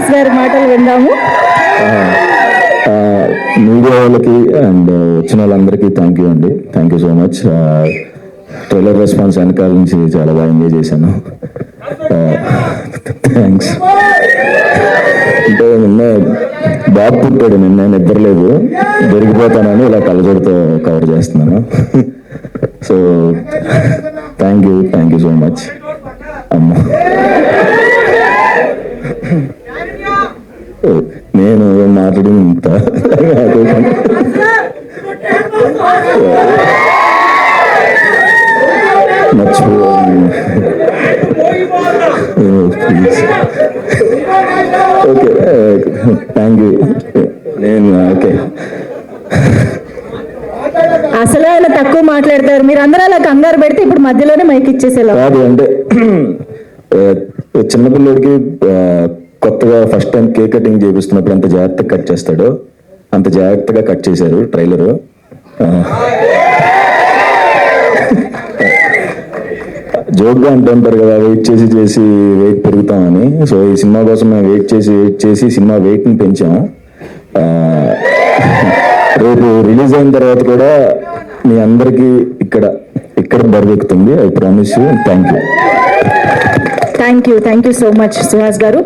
శ్రీనివాస్ గారి మాటలు విందాము. మీడియా వాళ్ళకి అండ్ వచ్చిన వాళ్ళందరికీ థ్యాంక్ యూ అండి. Thank you so much trailer response వెనకాల నుంచి చాలా బాగా ఎంజాయ్ చేశాను. థ్యాంక్స్ అంటే నిన్న బాబు పుట్టాడు నిన్న నిద్రలేదు దొరికిపోతానని ఇలా కలజోడితో కవర్ చేస్తున్నాను. So thank you thank you so much అమ్మ. నేను మాట్లాడి ఇంత ఓకే థ్యాంక్ యూ నేను ఓకే అసలే ఆయన తక్కువ మాట్లాడతారు. మీరు అందరూ అలా కంగారు పెడితే ఇప్పుడు మధ్యలోనే మైక్ ఇచ్చేసేలా. కాదు అంటే చిన్నపిల్లడికి కొత్తగా ఫస్ట్ టైం కేక్ కటింగ్ చేపిస్తున్నప్పుడు అంత జాగ్రత్తగా కట్ చేస్తాడు. అంత జాగ్రత్తగా కట్ చేశారు ట్రైలరు జోక్గా అంటుంటారు కదా వెయిట్ చేసి చేసి వెయిట్ పెరుగుతామని సో ఈ సినిమా కోసం మేము వెయిట్ చేసి వెయిట్ చేసి సినిమా వెయిట్ని పెంచాము రేపు రిలీజ్ అయిన తర్వాత కూడా మీ అందరికీ ఇక్కడ ఇక్కడ బరువెక్కుతుంది. I promise you thank you thank you thank you so much Suhas గారు.